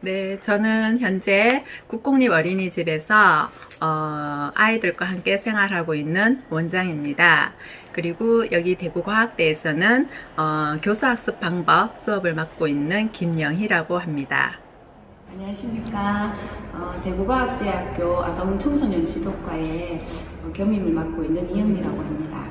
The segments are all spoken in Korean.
네, 저는 현재 국공립 어린이집에서 어, 아이들과 함께 생활하고 있는 원장입니다. 그리고 여기 대구과학대에서는 어, 교수학습 방법 수업을 맡고 있는 김영희라고 합니다. 안녕하십니까. 어, 대구과학대학교 아동청소년 지도과의 어, 겸임을 맡고 있는 이현미라고 합니다.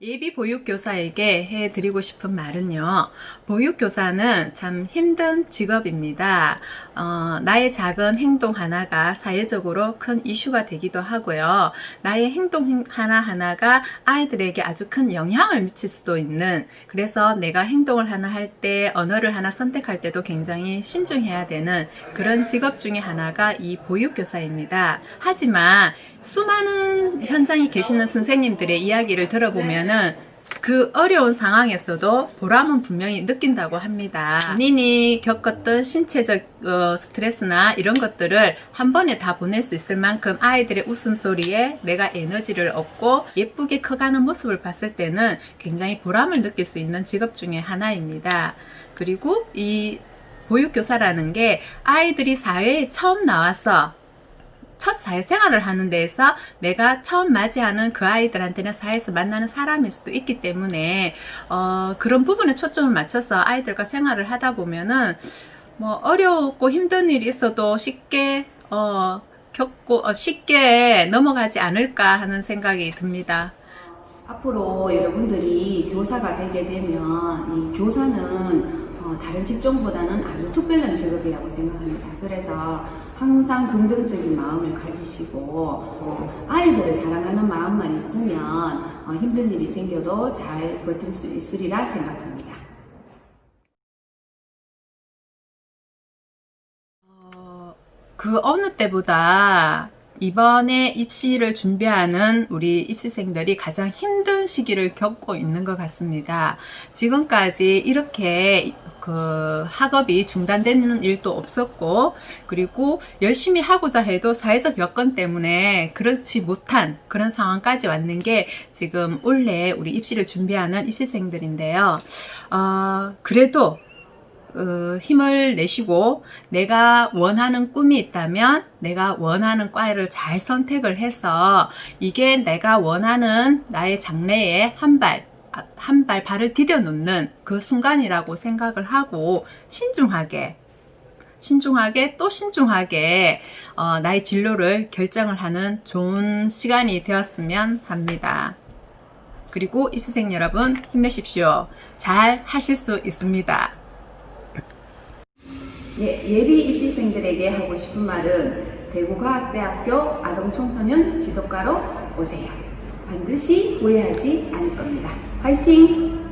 예비 보육교사에게 해드리고 싶은 말은요. 보육교사는 참 힘든 직업입니다. 어, 나의 작은 행동 하나가 사회적으로 큰 이슈가 되기도 하고요. 나의 행동 하나하나가 아이들에게 아주 큰 영향을 미칠 수도 있는 그래서 내가 행동을 하나 할 때 언어를 하나 선택할 때도 굉장히 신중해야 되는 그런 직업 중에 하나가 이 보육교사입니다. 하지만 수많은 현장에 계시는 선생님들의 이야기를 들어보면 은 그 어려운 상황에서도 보람은 분명히 느낀다고 합니다. 본인이 겪었던 신체적 어, 스트레스나 이런 것들을 한 번에 다 보낼 수 있을 만큼 아이들의 웃음소리에 내가 에너지를 얻고 예쁘게 커가는 모습을 봤을 때는 굉장히 보람을 느낄 수 있는 직업 중에 하나입니다. 그리고 이 보육교사라는 게 아이들이 사회에 처음 나와서 첫 사회생활을 하는 데에서 내가 처음 맞이하는 그 아이들한테는 사회에서 만나는 사람일 수도 있기 때문에 어, 그런 부분에 초점을 맞춰서 아이들과 생활을 하다 보면은 뭐 어렵고 힘든 일이 있어도 쉽게 어, 겪고 어, 쉽게 넘어가지 않을까 하는 생각이 듭니다. 앞으로 여러분들이 교사가 되게 되면 이 교사는 어, 다른 직종보다는 아주 특별한 직업이라고 생각합니다. 그래서 항상 긍정적인 마음을 가지시고 어, 아이들을 사랑하는 마음만 있으면 어, 힘든 일이 생겨도 잘 버틸 수 있으리라 생각합니다. 어, 그 어느 때보다 이번에 입시를 준비하는 우리 입시생들이 가장 힘든 시기를 겪고 있는 것 같습니다. 지금까지 이렇게 그 학업이 중단되는 일도 없었고, 그리고 열심히 하고자 해도 사회적 여건 때문에 그렇지 못한 그런 상황까지 왔는 게 지금 올해 우리 입시를 준비하는 입시생들인데요. 어, 그래도 어, 힘을 내시고 내가 원하는 꿈이 있다면 내가 원하는 과를 잘 선택을 해서 이게 내가 원하는 나의 장래에 한 발, 아, 한발 발을 디뎌 놓는 그 순간이라고 생각을 하고 신중하게 신중하게 또 신중하게 어, 나의 진로를 결정을 하는 좋은 시간이 되었으면 합니다. 그리고 입시생 여러분 힘내십시오. 잘 하실 수 있습니다. 예, 예비 입시생들에게 하고 싶은 말은 대구과학대학교 아동청소년 지도과로 오세요. 반드시 후회하지 않을 겁니다. 화이팅!